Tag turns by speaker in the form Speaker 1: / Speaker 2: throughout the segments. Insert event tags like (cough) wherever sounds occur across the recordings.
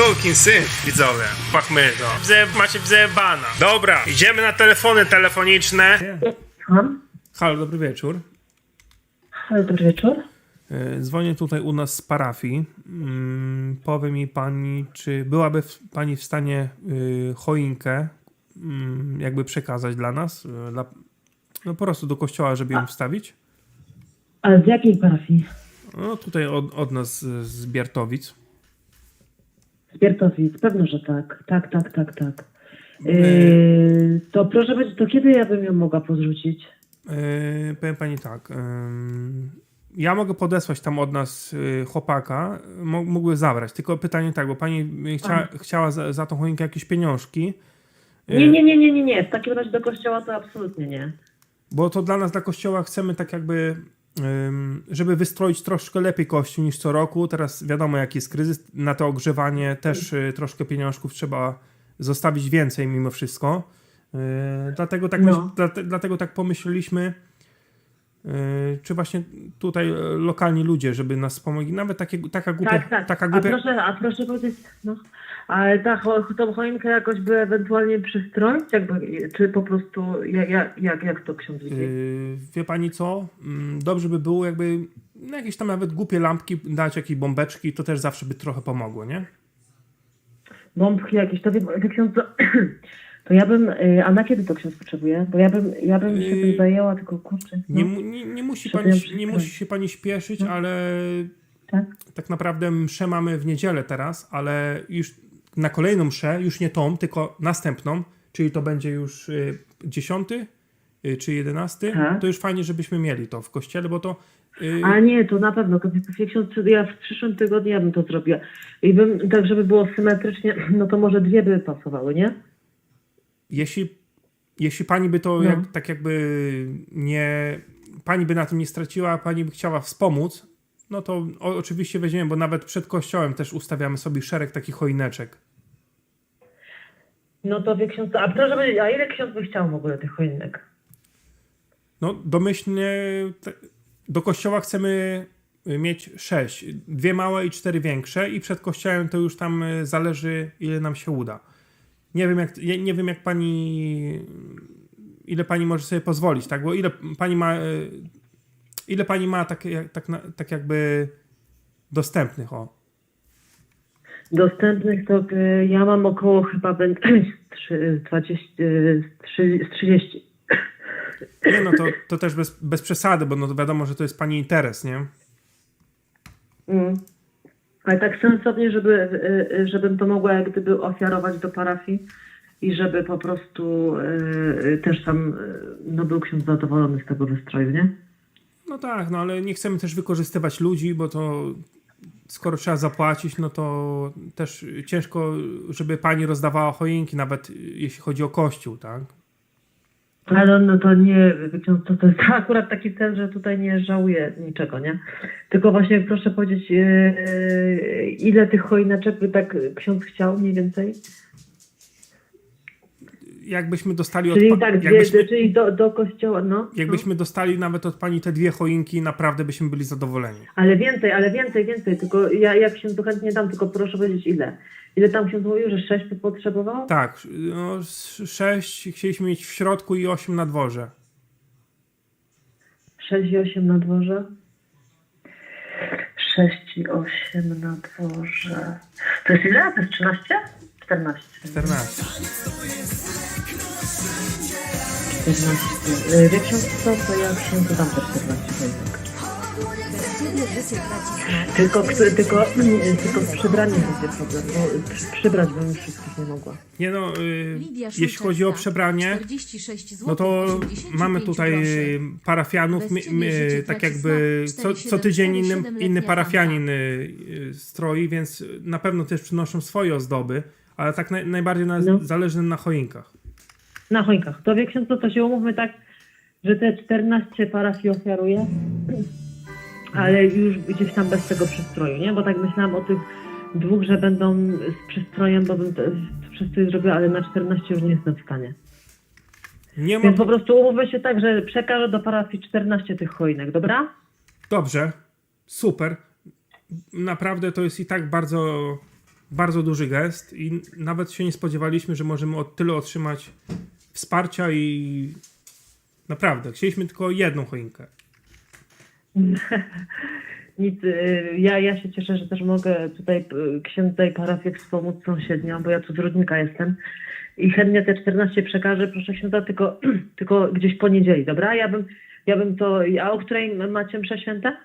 Speaker 1: Sukin syn, widzowie. Pachmy to. Wze, macie wzebana. Dobra, idziemy na telefony telefoniczne.
Speaker 2: Słucham?
Speaker 1: Halo, dobry wieczór.
Speaker 2: Halo, dobry wieczór.
Speaker 1: E, Dzwonię tutaj u nas z parafii. Mm, Powie mi pani, czy byłaby w, pani w stanie y, choinkę mm, jakby przekazać dla nas? y, Dla, no po prostu do kościoła, żeby ją wstawić?
Speaker 2: A z jakiej parafii?
Speaker 1: No tutaj od, od nas z, z Biertowic.
Speaker 2: Z Biertowic, pewno, że tak. Tak, tak, tak, tak. Yy, to proszę powiedzieć, to kiedy ja bym ją mogła podrzucić?
Speaker 1: Yy, powiem pani tak. ym, ja mogę podesłać tam od nas y, chłopaka, mógłby zabrać. Tylko pytanie tak, bo pani chcia, chciała za, za tą choinkę jakieś pieniążki.
Speaker 2: Nie, nie, nie, nie, nie, nie. W takim razie do kościoła to absolutnie nie.
Speaker 1: Bo to dla nas, dla kościoła chcemy tak jakby, żeby wystroić troszkę lepiej kościół niż co roku. Teraz wiadomo jaki jest kryzys. Na to ogrzewanie też y, troszkę pieniążków trzeba zostawić więcej mimo wszystko. Y, dlatego, tak
Speaker 2: No.
Speaker 1: myśl, dlatego tak pomyśleliśmy, czy właśnie tutaj y, lokalni ludzie, żeby nas pomogli. Nawet takie, taka głupia...
Speaker 2: Tak, tak.
Speaker 1: Taka
Speaker 2: A
Speaker 1: głupia
Speaker 2: proszę, a proszę powiedzieć, no. Ale ta, tą choinkę jakoś by ewentualnie przystroić? Jakby, czy po prostu, jak, jak, jak, jak to ksiądz widzi?
Speaker 1: Yy, wie pani co? Mm, Dobrze by było, jakby no jakieś tam nawet głupie lampki dać, jakieś bombeczki, to też zawsze by trochę pomogło, nie?
Speaker 2: Bombki jakieś, to wie, wie ksiądz, to, ja bym, y, a na kiedy to ksiądz potrzebuje? Bo ja bym, ja bym się
Speaker 1: Yy,
Speaker 2: tym zajęła, tylko kurczę. No,
Speaker 1: Nie, nie, nie, musi, pani, nie musi się pani śpieszyć,
Speaker 2: No.
Speaker 1: ale
Speaker 2: tak?
Speaker 1: tak naprawdę mszę mamy w niedzielę teraz, ale już na kolejną mszę, już nie tą, tylko następną, czyli to będzie już y, 10 y, czy 11,
Speaker 2: Tak.
Speaker 1: to już fajnie, żebyśmy mieli to w kościele, bo to y,
Speaker 2: A nie, to na pewno, to ksiądz, ja w przyszłym tygodniu ja bym to zrobiła. I bym, tak żeby było symetrycznie, (clears throat) no to może dwie by pasowały, nie?
Speaker 1: Jeśli, jeśli pani by to
Speaker 2: No.
Speaker 1: jak, tak jakby nie. Pani by na tym nie straciła, a pani by chciała wspomóc, no to o, oczywiście weźmiemy, bo nawet przed kościołem też ustawiamy sobie szereg takich choineczek.
Speaker 2: No to wie ksiądz, a proszę powiedzieć, a ile ksiądz by chciał w ogóle tych choinek?
Speaker 1: No domyślnie te, do kościoła chcemy mieć sześć. Dwie małe i cztery większe i przed kościołem to już tam y, zależy ile nam się uda. Nie wiem jak, ja nie wiem jak pani ile pani może sobie pozwolić, tak? Bo ile pani ma y, ile pani ma tak, tak, tak jakby dostępnych, o.
Speaker 2: Dostępnych to y, ja mam około chyba będę (clears throat) trzy- 20, y, trzy- z 30.
Speaker 1: Nie no, to, to też bez, bez przesady, bo no wiadomo, że to jest pani interes, nie?
Speaker 2: Mm. Ale tak sensownie, żeby, y, y, żebym to mogła jak gdyby ofiarować do parafii i żeby po prostu y, też tam no, był ksiądz zadowolony z tego wystroju, nie?
Speaker 1: No tak, no ale nie chcemy też wykorzystywać ludzi, bo to skoro trzeba zapłacić, no to też ciężko, żeby pani rozdawała choinki, nawet jeśli chodzi o kościół, tak?
Speaker 2: Ale no to nie, to, to jest (laughs) akurat taki cel, że tutaj nie żałuję niczego, nie? Tylko właśnie proszę powiedzieć, yy, ile tych choineczek by tak ksiądz chciał mniej więcej?
Speaker 1: Jakbyśmy dostali od
Speaker 2: Czyli
Speaker 1: pa-
Speaker 2: tak,
Speaker 1: jakbyśmy,
Speaker 2: czyli do, do kościoła, no.
Speaker 1: jakbyśmy dostali nawet od pani te dwie choinki, naprawdę byśmy byli zadowoleni.
Speaker 2: Ale więcej, ale więcej, więcej, tylko ja, ja księdzu chętnie dam, tylko proszę powiedzieć ile. Ile tam ksiądz mówił, że sześć by potrzebował?
Speaker 1: Tak, no, sześć chcieliśmy mieć w środku i osiem na dworze.
Speaker 2: Sześć i osiem na dworze. Sześć i osiem na dworze. To jest ile? To jest 13? 14.
Speaker 1: 14.
Speaker 2: 14. Wie ksiądz co, to ja księdzu dam te 14 choinek.
Speaker 3: Wtedy życie traci smak.
Speaker 2: Tylko, tylko, mm, tylko z przybraniem będzie problem, bo przy- przybrać bym już wszystkich nie mogła.
Speaker 1: Nie no, y, jeśli chodzi o przebranie,
Speaker 3: 46 zł,
Speaker 1: No to
Speaker 3: 85
Speaker 1: mamy tutaj
Speaker 3: groszy.
Speaker 1: parafianów,
Speaker 3: życie
Speaker 1: tak jakby co, co tydzień
Speaker 3: 47,
Speaker 1: inny,
Speaker 3: 7-letnia
Speaker 1: inny parafianin y, y, stroi, więc na pewno też przynoszą swoje ozdoby, ale tak naj, najbardziej nas
Speaker 2: No.
Speaker 1: zależy nam na choinkach.
Speaker 2: Na choinkach. To wie ksiądz, to, to się umówmy tak, że te 14 parafii ofiaruje, ale już gdzieś tam bez tego przystroju, nie? Bo tak myślałam o tych dwóch, że będą z przystrojem, bo bym to przystrój zrobiła, ale na 14 już nie jestem w stanie.
Speaker 1: Nie ma...
Speaker 2: Więc po prostu umówmy się tak, że przekażę do parafii 14 tych choinek, dobra?
Speaker 1: Dobrze, super. Naprawdę to jest i tak bardzo bardzo duży gest i nawet się nie spodziewaliśmy, że możemy od tyle otrzymać wsparcia i naprawdę, chcieliśmy tylko jedną choinkę. (laughs)
Speaker 2: Nic, y, ja, ja się cieszę, że też mogę tutaj y, księdza i parafię wspomóc sąsiednią, bo ja tu z Rudnika jestem i chętnie te 14 przekażę, proszę księdza, tylko, (clears throat) tylko gdzieś po niedzieli, dobra? Ja bym, ja bym to, a o której macie mszę święte?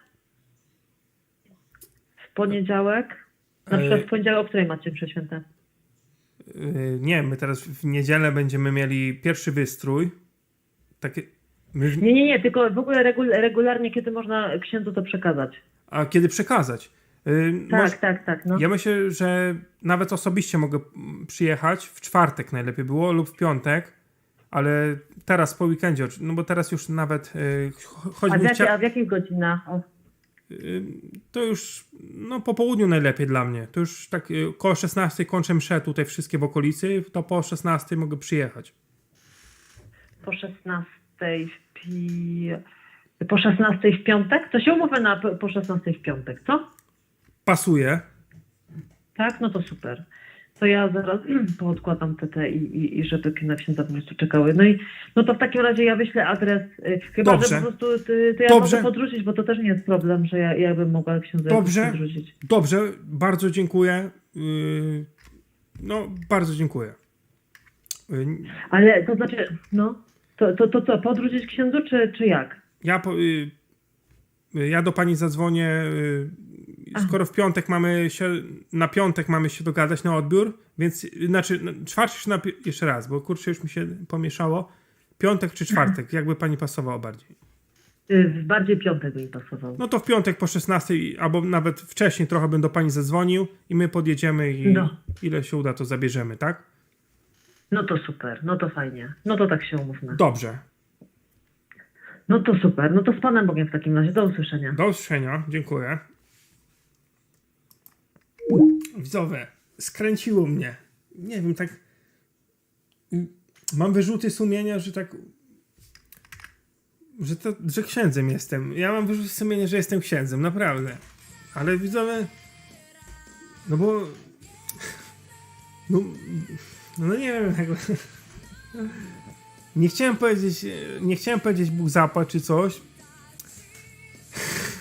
Speaker 2: W poniedziałek? Na przykład w poniedziałek o której macie mszę święte?
Speaker 1: Yy, Nie, my teraz w niedzielę będziemy mieli pierwszy wystrój. Takie, my,
Speaker 2: Nie, nie, nie, tylko w ogóle regul, regularnie, kiedy można księdzu to przekazać.
Speaker 1: a kiedy przekazać? Yy,
Speaker 2: Tak,
Speaker 1: moż-
Speaker 2: tak, tak, no.
Speaker 1: Ja myślę, że nawet osobiście mogę przyjechać. W czwartek najlepiej było lub w piątek, ale teraz po weekendzie, no bo teraz już nawet yy, cho-
Speaker 2: A w, jakie,
Speaker 1: chciał.
Speaker 2: a w jakich godzinach? O,
Speaker 1: To już no, po południu najlepiej dla mnie. To już tak yy, koło 16 kończę mszę tutaj wszystkie w okolicy, to po 16 mogę przyjechać.
Speaker 2: po 16 w pi... po 16 w piątek? To się umówmy na po po 16 w piątek, co?
Speaker 1: Pasuje.
Speaker 2: Tak? No to super. To ja zaraz (clears throat) poodkładam te, te i, i, i żeby na księdza po prostu czekały. No i no to w takim razie ja wyślę adres. y, Chyba,
Speaker 1: Dobrze.
Speaker 2: że po prostu ty, to ja
Speaker 1: Dobrze.
Speaker 2: mogę podrzucić, bo to też nie jest problem, że ja, ja bym mogła księdza
Speaker 1: Dobrze.
Speaker 2: podrzucić.
Speaker 1: Dobrze, bardzo dziękuję. Yy, No, bardzo dziękuję. Yy,
Speaker 2: Ale to znaczy, no, to, to, to co, podrzucić księdzu, czy, czy jak?
Speaker 1: Ja, po, y, y, ja do pani zadzwonię. Skoro w piątek mamy się, na piątek mamy się dogadać na odbiór, więc znaczy, no, czwartek czy na, jeszcze raz, bo kurczę już mi się pomieszało. Piątek czy czwartek, jakby pani pasowało bardziej.
Speaker 2: Y, Bardziej piątek by mi pasował.
Speaker 1: No to w piątek po 16, albo nawet wcześniej trochę bym do pani zadzwonił i my podjedziemy i
Speaker 2: No.
Speaker 1: ile się uda, to zabierzemy, tak?
Speaker 2: No to super, no to fajnie. No to tak się umówmy.
Speaker 1: Dobrze.
Speaker 2: No to super, no to z Panem Bogiem w takim razie, do usłyszenia.
Speaker 1: Do usłyszenia, dziękuję. Widzowie, skręciło mnie. Nie wiem, tak. Mam wyrzuty sumienia, że tak. Że, to, że księdzem jestem. Ja mam wyrzuty sumienia, że jestem księdzem, naprawdę. Ale widzowie. No bo. No, no nie wiem, jak. Nie chciałem powiedzieć. Nie chciałem powiedzieć Bóg zapłać czy coś,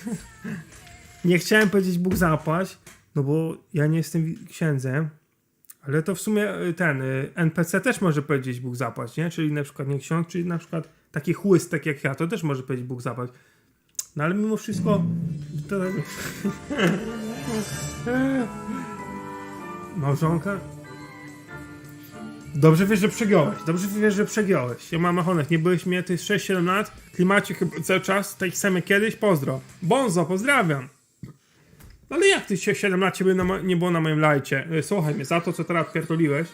Speaker 1: (laughs) nie chciałem powiedzieć Bóg zapłać, no bo ja nie jestem księdzem, ale to w sumie y, ten y, NPC też może powiedzieć Bóg zapłać, nie? Czyli na przykład nie ksiądz, czyli na przykład taki chłystek jak ja, to też może powiedzieć Bóg zapłać. No ale mimo wszystko to... (laughs) Małżonka? Dobrze wiesz, że przegiąłeś. Dobrze wiesz, że przegiąłeś. Ja mam machonek, nie byłeś mnie, to jest 6-7 lat. Klimacie chyba cały czas, tak samo jak kiedyś. Pozdro. Bonzo, pozdrawiam. No ale jak ty się 7 lat ciebie na nie było na moim lajcie? Y, Słuchaj mnie, za to co teraz pierdoliłeś.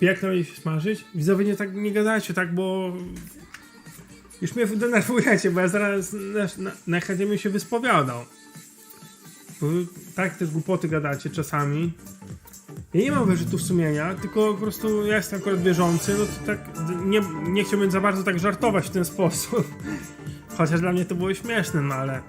Speaker 1: Piękno będzie się smażyć? Widzowie nie tak nie gadajcie tak, bo już mnie denerwujecie, bo ja zaraz na, na, najchętniej bym się wyspowiadał. Bo tak też głupoty gadacie czasami. Ja nie mam wyrzutów sumienia, tylko po prostu ja jestem akurat wierzący, no to tak nie, nie chciałbym za bardzo tak żartować w ten sposób. (laughs) Chociaż dla mnie to było śmieszne, no ale